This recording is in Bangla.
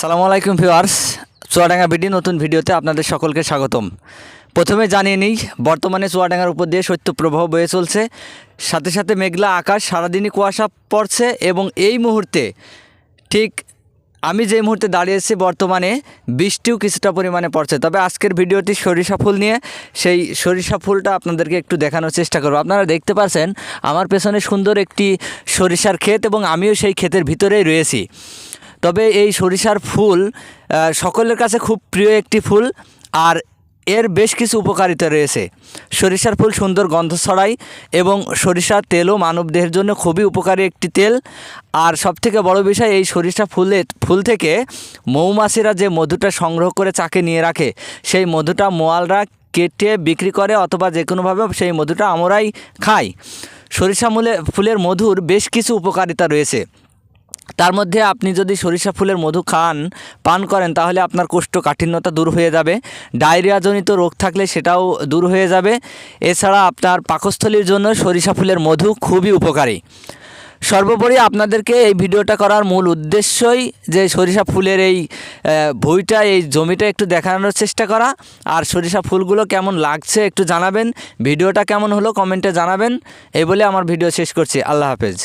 আসসালামু আলাইকুম ভিউয়ার্স। চুয়াডাঙ্গা বিডি নতুন ভিডিওতে আপনাদের সকলকে স্বাগতম। প্রথমে জানিয়ে নিই, বর্তমানে চুয়াডাঙ্গার উপর দিয়ে শৈত্য প্রবাহ বয়ে চলছে। সাথে সাথে মেঘলা আকাশ সারাদিনই কুয়াশা পড়ছে এবং এই মুহূর্তে ঠিক আমি যে মুহূর্তে দাঁড়িয়েছি বর্তমানে বৃষ্টিও কিছুটা পরিমাণে পড়ছে। তবে আজকের ভিডিওটি সরিষা ফুল নিয়ে, সেই সরিষা ফুলটা আপনাদেরকে একটু দেখানোর চেষ্টা করব। আপনারা দেখতে পাচ্ছেন, আমার পেছনে সুন্দর একটি সরিষার ক্ষেত এবং আমিও সেই ক্ষেতের ভিতরেই রয়েছি। তবে এই সরিষার ফুল সকলের কাছে খুব প্রিয় একটি ফুল আর এর বেশ কিছু উপকারিতা রয়েছে। সরিষার ফুল সুন্দর গন্ধ ছড়ায় এবং সরিষার তেলও মানবদেহের জন্য খুবই উপকারী একটি তেল। আর সবথেকে বড় বিষয়, এই সরিষা ফুলে, ফুল থেকে মৌমাছিরা যে মধুটা সংগ্রহ করে চাকে নিয়ে রাখে, সেই মধুটা মোয়ালরা কেটে বিক্রি করে অথবা যে কোনোভাবে সেই মধুটা আমরাই খাই। সরিষা মূলে, ফুলের মধুর বেশ কিছু উপকারিতা রয়েছে। তার মধ্যে আপনি যদি সরিষা ফুলের মধু খান, পান করেন, তাহলে আপনার কোষ্ঠকাঠিন্যতা দূর হয়ে যাবে। ডায়রিয়াজনিত রোগ থাকলে সেটাও দূর হয়ে যাবে। এছাড়া আপনার পাকস্থলীর জন্য সরিষা ফুলের মধু খুবই উপকারী। সর্বোপরি আপনাদেরকে এই ভিডিওটা করার মূল উদ্দেশ্যই যে সরিষা ফুলের এই ভুঁইটা, এই জমিটা একটু দেখানোর চেষ্টা করা। আর সরিষা ফুলগুলো কেমন লাগছে একটু জানাবেন। ভিডিওটা কেমন হলো কমেন্টে জানাবেন। এই বলে আমার ভিডিও শেষ করছি। আল্লাহ হাফেজ।